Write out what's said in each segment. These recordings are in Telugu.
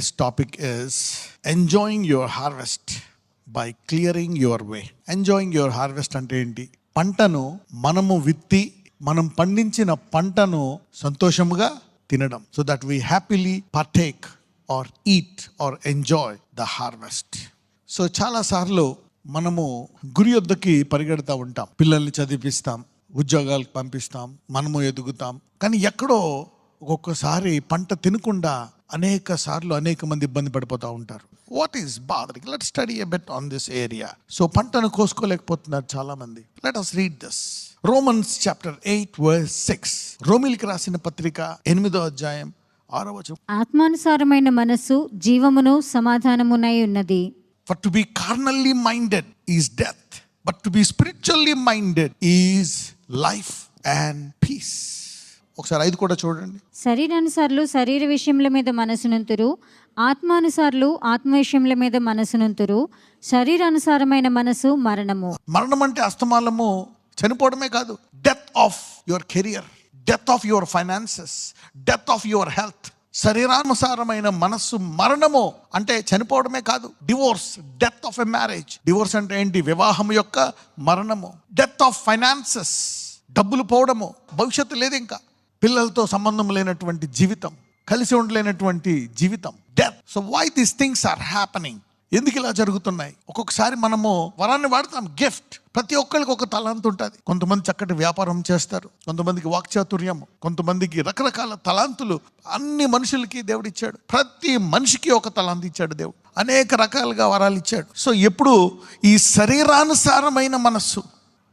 Today's topic is enjoying your harvest by clearing your way. Enjoying your harvest అంటే ఏంటి? పంటను మనము విత్తి మనం పండించిన పంటను సంతోషముగా తినడం. So that we happily partake or eat or enjoy the harvest so చాలాసార్లు మనము గురి వద్దకి పరిగెడతా ఉంటాం. పిల్లల్ని చదివిస్తాం ఉద్యోగాలకు పంపిస్తాం మనము ఎదుగుతాం. కానీ ఎక్కడో ఒక్కొక్కసారి పంట తినకుండా అనేక సార్లు అనేక మంది ఇబ్బంది పడిపోతూ ఉంటారు. What is bothering let study a bit on this area so పంటను కోసుకోలేకపోతున్నారు చాలా మంది let us read this Romans chapter eight verse six రోమిలికి రాసిన పత్రిక ఎనిమిదో అధ్యాయం ఆరో వచనం. ఆత్మానుసారమైన మనస్సు జీవమును సమాధానమునై ఉన్నది. For to be carnally minded is death, but to be spiritually minded is life and peace. ఒకసారి ఐదు కూడా చూడండి. శరీరానుసారులు శరీర విషయముల మీద మనసునంతురు ఆత్మానుసారులు ఆత్మ విషయముల మీద మనసునంతురు శరీరానుసారమైన మనసు మరణము. మరణం అంటే అస్తమాలము చనిపోవడమే కాదు. Death of your career death of your finances death of your health శరీరానుసారమైన మనస్సు మరణము అంటే చనిపోవడమే కాదు. Divorce death of a marriage divorce అంటే ఏంటి? వివాహం యొక్క మరణము. డెత్ ఆఫ్ ఫైనాన్సెస్ డబ్బులు పోవడము. భవిష్యత్తు లేదు ఇంకా. పిల్లలతో సంబంధం లేనటువంటి జీవితం కలిసి ఉండలేనటువంటి జీవితం death so why these things are happening ఎందుకు ఇలా జరుగుతున్నాయి? ఒక్కొక్కసారి మనము వరాన్ని వాడతాం గిఫ్ట్ ప్రతి ఒక్కరికి ఒక తలాంత్ ఉంటుంది. కొంతమంది చక్కటి వ్యాపారం చేస్తారు కొంతమందికి వాక్చాతుర్యం కొంతమందికి రకరకాల తలాంతులు. అన్ని మనుషులకి దేవుడు ఇచ్చాడు. ప్రతి మనిషికి ఒక తలాంత్ ఇచ్చాడు దేవుడు. అనేక రకాలుగా వరాలు ఇచ్చాడు. సో ఎప్పుడు ఈ శరీరానుసారమైన మనస్సు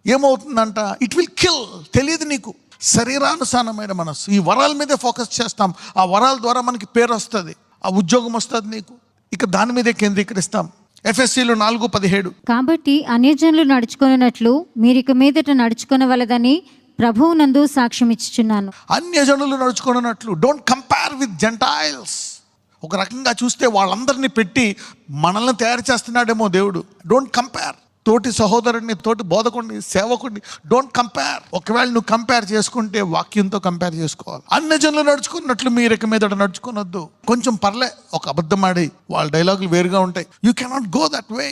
ఏమవుతుందంట? ఇట్ విల్ కిల్ తెలియదు నీకు. శరీరానుసారమైన మనస్సు. ఈ వరాల మీదే ఫోకస్ చేస్తాం. ఆ వరాల ద్వారా మనకి పేరు వస్తుంది. ఆ ఉద్యోగం వస్తుంది నీకు. ఇక దాని మీదే కేంద్రీకరిస్తాం. ఎఫ్ఎస్సీలు నాలుగు పదిహేడు. కాబట్టి అన్యజనులు నడుచుకొనున్నట్లు మీరిక మీదట నడుచుకొనవలదని ప్రభువునందు సాక్ష్యం ఇచ్చుచున్నాను. అన్యజనులు నడుచుకున్నట్లు డోంట్ కంపేర్ విత్ జెంటైల్స్ ఒక రకంగా చూస్తే వాళ్ళందరినీ పెట్టి మనల్ని తయారు చేస్తున్నాడేమో దేవుడు. డోంట్ కంపేర్ తోటి సహోదరుడిని తోటి బోధకుడిని సేవకుడిని డోంట్ కంపేర్ ఒకవేళ నువ్వు కంపేర్ చేసుకుంటే వాక్యంతో కంపేర్ చేసుకోవాలి. అన్యజనులు నడుచుకున్నట్లు మీ రెక్క మీద నడుచుకోనొద్దు. కొంచెం పర్లే ఒక అబద్ధం ఆడి వాళ్ళ డైలాగులు వేరుగా ఉంటాయి. You cannot go that way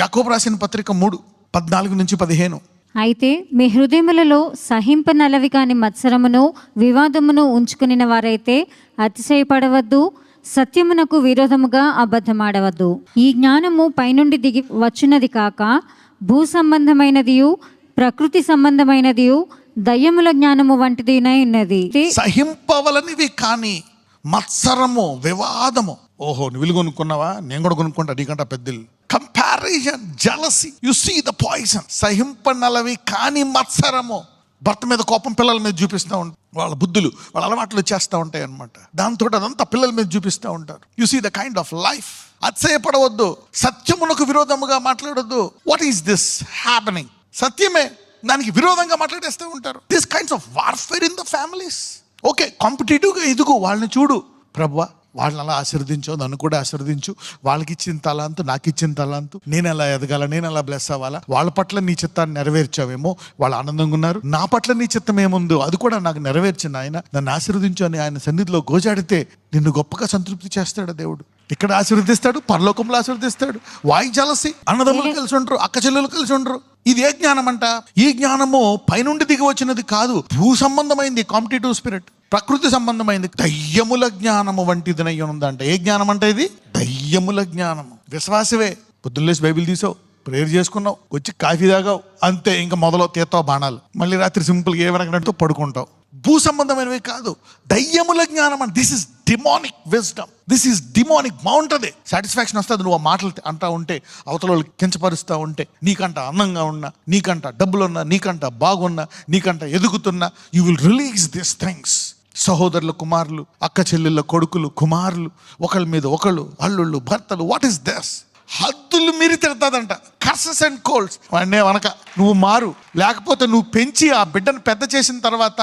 Yakob రాసిన పత్రిక మూడు పద్నాలుగు నుంచి పదిహేను. అయితే మీ హృదయములలో సహింపనలవి కాని మత్సరమును వివాదమును ఉంచుకుని వారైతే అతిశయపడవద్దు. సత్యమునకు విరోధముగా అబద్ధమాడవద్దు. ఈ జ్ఞానము పైనుండి దిగి వచ్చినది కాక భూ సంబంధమైనదియు ప్రకృతి సంబంధమైనదియు దయ్యముల జ్ఞానము వంటిదినై ఉన్నది. సహింపవలనివి కానీ మత్సరము వివాదము. ఓహో నువ్వు కొనుక్కున్నావా? నేను కూడా కొనుక్కుంటా నీకంటా పెద్దలు comparison jealousy you see the poison సహింపనలవి కానీ మత్సరము. భర్త మీద కోపం పిల్లల మీద చూపిస్తూ ఉంటారు వాళ్ళ బుద్ధులు వాళ్ళ అలవాట్లు చేస్తూ ఉంటాయి అనమాట దాంతో అదంతా పిల్లల మీద చూపిస్తూ ఉంటారు. You see the kind of life అతిశయపడవద్దు. సత్యమునకు విరోధముగా మాట్లాడొద్దు. వాట్ ఈస్ దిస్ హ్యాపెనింగ్ సత్యమే దానికి విరోధంగా మాట్లాడేస్తూ ఉంటారు. This kinds of warfare in the families okay కాంపిటేటివ్గా ఎదుగు. వాళ్ళని చూడు. ప్రభు వాళ్ళని అలా ఆశీర్వదించు నన్ను కూడా ఆశీర్వదించు. వాళ్ళకి ఇచ్చిన తలాంతు నాకు ఇచ్చిన తలాంతు. నేను ఎలా ఎదగాల నేను ఎలా బ్లెస్ అవ్వాలా? వాళ్ళ పట్ల నీ చిత్తాన్ని నెరవేర్చావేమో? వాళ్ళు ఆనందంగా ఉన్నారు. నా పట్ల నీ చిత్తం ఏముందో అది కూడా నాకు నెరవేర్చిన ఆయన నన్ను ఆశీర్వదించు అని ఆయన సన్నిధిలో గోజాడితే నిన్ను గొప్పగా సంతృప్తి చేస్తాడు దేవుడు. ఇక్కడ ఆశీర్వదిస్తాడు పరలోకంలో ఆశీర్వదిస్తాడు. వాయి జలసి అన్నదమ్ములు కలిసి ఉండరు అక్క చెల్లెలు కలిసి ఉండరు. ఇది ఏ జ్ఞానం అంట ఈ జ్ఞానము పైనుండి దిగి వచ్చినది కాదు భూ సంబంధమైంది కాంపిటేటివ్ స్పిరిట్ ప్రకృతి సంబంధమైంది. దయ్యముల జ్ఞానము వంటిది ఉందంట. ఏ జ్ఞానం అంటే ఇది? దయ్యముల జ్ఞానము. విశ్వాసవే. పొద్దున్నేసి బైబిల్ తీసావు ప్రేయర్ చేసుకున్నావు వచ్చి కాఫీ తాగావు అంతే ఇంకా మొదలు తీస్తావు బాణాలు. మళ్ళీ రాత్రి సింపుల్గా ఏమనకనట్టు పడుకుంటావు. భూ సంబంధమైనవి కాదు దయ్యముల జ్ఞానం అంటే this is demonic wisdom this is demonic బాగుంటుంది సాటిస్ఫాక్షన్ వస్తుంది నువ్వు ఆ మాటలు అంటా ఉంటే అవతల వాళ్ళు కించపరుస్తూ ఉంటే నీకంట అందంగా ఉన్నా నీకంట డబ్బులున్నా నీకంట బాగున్నా నీకంట ఎదుగుతున్నా you will release this things సహోదరుల కుమారులు అక్క చెల్లెళ్ళ కొడుకులు కుమారులు ఒకళ్ళ మీద ఒకళ్ళు అల్లుళ్ళు భర్తలు వాట్ ఈస్ దస్ హద్దులు మీరి తిడతాదంట. కర్సెస్ అండ్ కోల్డ్స్ అన్నే వనక నువ్వు మారు. లేకపోతే నువ్వు పెంచి ఆ బిడ్డను పెద్ద చేసిన తర్వాత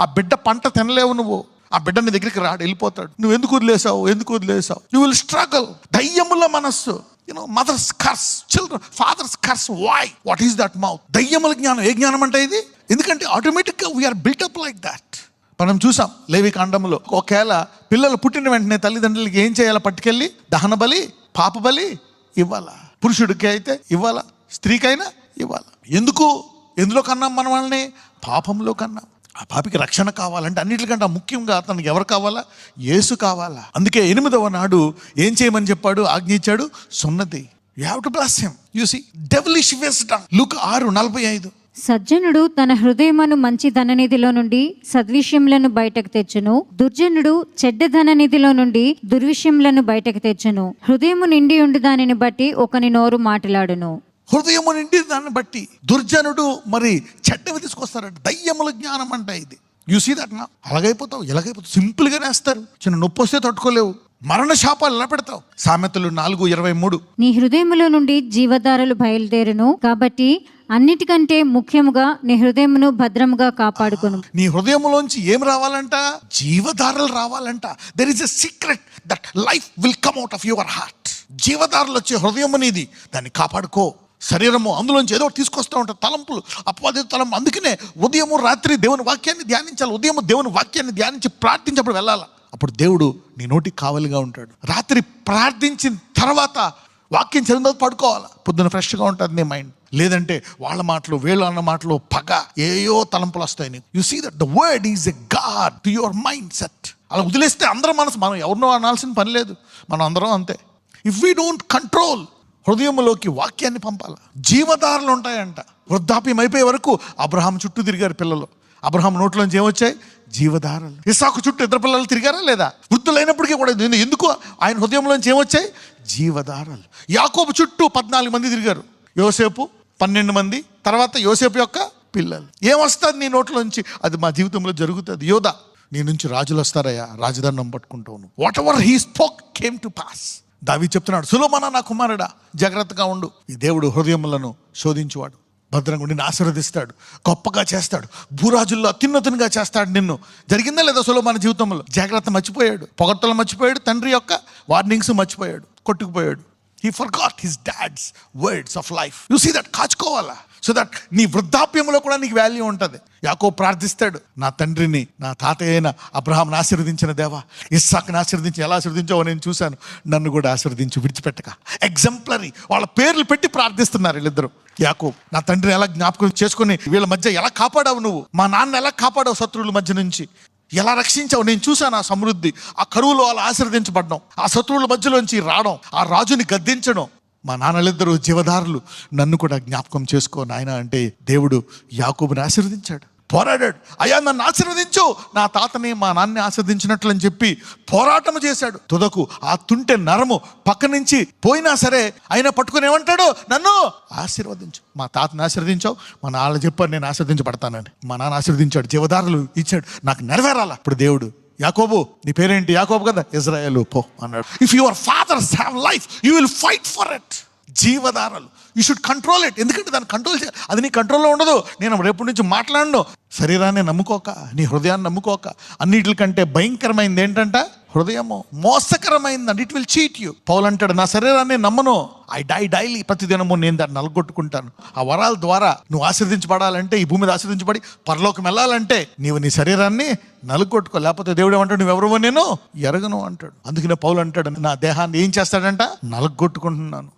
ఆ బిడ్డ పంట తినలేవు నువ్వు. ఆ బిడ్డ నీ దగ్గరికి రాడు వెళ్ళిపోతాడు. నువ్వు ఎందుకు వదిలేసావు ఎందుకు వదిలేసావు యూ విల్ స్ట్రగల్ దయ్యముల మనస్సు. You know mothers curse children fathers curse why what is that mouth దయ్యముల జ్ఞానం. ఏ జ్ఞానం అంటే ఇది? ఎందుకంటే ఆటోమేటిక్గా వీఆర్ బిల్టప్ లైక్ దట్ మనం చూసాం లేవి కాండంలో ఒకవేళ పిల్లలు పుట్టిన వెంటనే తల్లిదండ్రులకి ఏం చేయాలో పట్టుకెళ్ళి? దహన బలి పాప బలి ఇవ్వాలా? పురుషుడికి అయితే ఇవ్వాలా? స్త్రీకైనా ఇవ్వాలా? ఎందుకు? ఎందులో కన్నాం మన వాళ్ళని? పాపంలో కన్నాం. ఆ పాపికి రక్షణ కావాలంటే అన్నిటికంటే ముఖ్యంగా అతనికి ఎవరు కావాలా? యేసు కావాలా? అందుకే ఎనిమిదవ నాడు ఏం చేయమని చెప్పాడు? ఆజ్ఞ ఇచ్చాడు సున్నతి. You have to bless him you see devilish wisdom look ఆరు నలభై ఐదు. సజ్జనుడు తన హృదయమును మంచి ధననిధిలో నుండి సద్విషయములను బయటకు తెచ్చును. దుర్జనుడు చెడ్డ ధననిధిలో నుండి దుర్విషయములను బయటకు తెచ్చును. హృదయము నిండి ఉండి దానిని బట్టి ఒకని నోరు మాట్లాడును. హృదయము నిండి దాన్ని బట్టి దుర్జనుడు మరి చెడ్డవి తీసుకొస్తారంట. దయ్యముల జ్ఞానం అంట ఇది. యు సీ దట్ నా అలాగైపోతావు ఎలాగైపోతావు సింపుల్గా వేస్తారు. చిన్న నొప్పి వస్తే తట్టుకోలేవు. మరణ శాపాలు ఎలా పెడతావు? సామెతలు నాలుగు ఇరవై మూడు. నీ హృదయములో నుండి జీవధారలు బయలుదేరును కాబట్టి అన్నిటికంటే ముఖ్యముగా నీ హృదయమును భద్రముగా కాపాడుకొను. నీ హృదయంలోంచి ఏం రావాలంట? జీవధారలు రావాలంట. There is a secret that life will come out of your heart జీవధారలు వచ్చే హృదయం అనేది దాన్ని కాపాడుకో. శరీరము అందులోంచి ఏదో ఒకటి తీసుకొస్తూ ఉంటారు. తలంపులు అపవాది తలంపు. అందుకనే ఉదయము రాత్రి దేవుని వాక్యాన్ని ధ్యానించాలి. ఉదయం దేవుని వాక్యాన్ని ధ్యానించి ప్రార్థించినప్పుడు వెళ్ళాలి? అప్పుడు దేవుడు నీ నోటికి కావలిగా ఉంటాడు. రాత్రి ప్రార్థించిన తర్వాత వాక్యం చదివిన తర్వాత పడుకోవాలి? పొద్దున ఫ్రెష్గా ఉంటుంది నీ మైండ్. లేదంటే వాళ్ళ మాటలు వీళ్ళు అన్న మాటలు పగ ఏయో తలంపులు వస్తాయి నీకు. You see that the word is a god to your mindset అలా వదిలేస్తే అందరం మనసు మనం ఎవరినో అనాల్సిన పని లేదు. మనం అందరం అంతే. ఇఫ్ వీ డోంట్ కంట్రోల్ హృదయంలోకి వాక్యాన్ని పంపాల? జీవధారలు ఉంటాయంట. వృద్ధాప్యం అయిపోయే వరకు అబ్రహాం చుట్టూ తిరిగారు పిల్లలు. అబ్రహాం నోట్లోంచి ఏమొచ్చాయి? జీవధారలు. ఇసాకు చుట్టూ ఇద్దరు పిల్లలు తిరిగారా లేదా? వృద్ధులైనప్పటికీ కూడా ఎందుకు ఆయన హృదయంలోంచి ఏమొచ్చాయి? జీవధారలు. యాకోబు చుట్టూ పద్నాలుగు మంది తిరిగారు. యోసేపు పన్నెండు మంది తర్వాత యోసేపు యొక్క పిల్లలు. ఏమొస్తుంది నీ నోట్లోంచి? అది మా జీవితంలో జరుగుతుంది. యోధ నీ నుంచి రాజులు వస్తారయ్యా. రాజదండం పట్టుకుంటావు whatever he spoke came to pass దావి చెప్తున్నాడు సులోమన నా కుమారుడా జాగ్రత్తగా ఉండు. ఈ దేవుడు హృదయములను శోధించువాడు భద్రంగా నిన్ను ఆశీర్వదిస్తాడు గొప్పగా చేస్తాడు భూరాజుల్లో అత్యున్నతునిగా చేస్తాడు నిన్ను. జరిగిందా లేదా సులోమాన జీవితంలో? జాగ్రత్త మర్చిపోయాడు పొగట్టలు మర్చిపోయాడు తండ్రి యొక్క వార్నింగ్స్ మర్చిపోయాడు కొట్టుకుపోయాడు. He forgot his dad's words of life you see that కాచుకోవాలా? So that నీ వృద్ధాప్యంలో కూడా నీకు వాల్యూ ఉంటుంది. యాకో ప్రార్థిస్తాడు నా తండ్రిని నా తాతయ్య అయిన అబ్రహాం ఆశీర్వదించిన దేవా ఇస్సాక్ని ఆశీర్వదించి ఎలా ఆశీర్వదించావో నేను చూశాను. నన్ను కూడా ఆశీర్వదించి విడిచిపెట్టక. ఎగ్జంప్లరీ వాళ్ళ పేర్లు పెట్టి ప్రార్థిస్తున్నారు వీళ్ళిద్దరు. యాకో నా తండ్రిని ఎలా జ్ఞాపకం చేసుకొని వీళ్ళ మధ్య ఎలా కాపాడావు నువ్వు? మా నాన్న ఎలా కాపాడావు శత్రువుల మధ్య నుంచి? ఎలా రక్షించావు? నేను చూశాను ఆ సమృద్ధి. ఆ కరువులో అలా ఆశీర్వదించబడడం ఆ శత్రువుల మధ్యలోంచి రావడం ఆ రాజుని గద్దించడం. మా నాన్నలిద్దరూ జీవదారులు నన్ను కూడా జ్ఞాపకం చేసుకో నాయన అంటే దేవుడు యాకూబుని ఆశీర్వదించాడు. పోరాడాడు. అయ్యా నన్ను ఆశీర్వదించు. నా తాతని మా నాన్నని ఆశీర్వదించినట్లు అని చెప్పి పోరాటం చేశాడు. తుదకు ఆ తుంటె నరము పక్క నుంచి పోయినా సరే అయినా పట్టుకుని ఏమంటాడు? నన్ను ఆశీర్వదించు. మా తాతని ఆశీర్వదించావు. మా నాన్న చెప్పారు నేను ఆశీర్వదించబడతానని. మా నాన్న ఆశీర్వదించాడు. జీవదారులు ఇచ్చాడు. నాకు నెరవేరాల? ఇప్పుడు దేవుడు యాకోబు నీ పేరేంటి? యాకోబు కదా? ఇజ్రాయేలు. పో అన్నాడు. If your fathers have life you will fight for it జీవధారలు. You should control it ఎందుకంటే దాన్ని కంట్రోల్ చేయాలి అది నీ కంట్రోల్లో ఉండదు. నేను రేపటి నుంచి మాట్లాడను. శరీరాన్ని నమ్ముకోక నీ హృదయాన్ని నమ్ముకోక అన్నిటికంటే భయంకరమైంది ఏంటంట? హృదయము మోసకరమైంది it will cheat you Paul అంటాడు నా శరీరాన్ని నమ్మను. ఐ డై డైలీ ప్రతిదినము నేను దాన్ని నలగొట్టుకుంటాను. ఆ వరాల ద్వారా నువ్వు ఆశీర్దించబడాలంటే ఈ భూమి మీద ఆశీర్దించబడి పరలోకం వెళ్ళాలంటే నీవు నీ శరీరాన్ని నలుగొట్టుకో. లేకపోతే దేవుడు ఏమంటాడు? నువ్వు ఎవరు నేను ఎరగను అంటాడు. అందుకనే పౌలు అంటాడు నా దేహాన్ని ఏం చేస్తాడంట? నలగొట్టుకుంటున్నాను.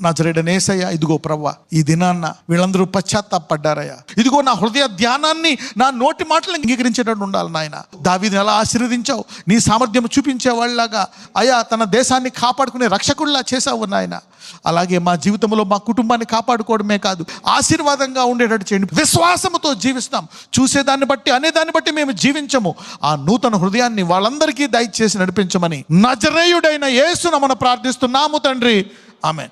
నా నేసయ్య ఇదిగో ప్రవ్వ ఈ దినాన్న వీళ్ళందరూ పశ్చాత్తాపడ్డారయ్యా. ఇదిగో నా హృదయ ధ్యానాన్ని నా నోటి మాటలు అంగీకరించేటట్టు ఉండాలి నాయన. దావీని ఎలా ఆశీర్వదించావు నీ సామర్థ్యం చూపించే వాళ్ళలాగా అయా తన దేశాన్ని కాపాడుకునే రక్షకుడిలా చేసావు నాయన. అలాగే మా జీవితంలో మా కుటుంబాన్ని కాపాడుకోవడమే కాదు ఆశీర్వాదంగా ఉండేటట్టు చేయండి. విశ్వాసముతో జీవిస్తాం చూసేదాన్ని బట్టి అనేదాన్ని బట్టి మేము జీవించము. ఆ నూతన హృదయాన్ని వాళ్ళందరికీ దయచేసి నడిపించమని నజరేయుడైన యేసున మనం ప్రార్థిస్తున్నాము తండ్రి. ఆమె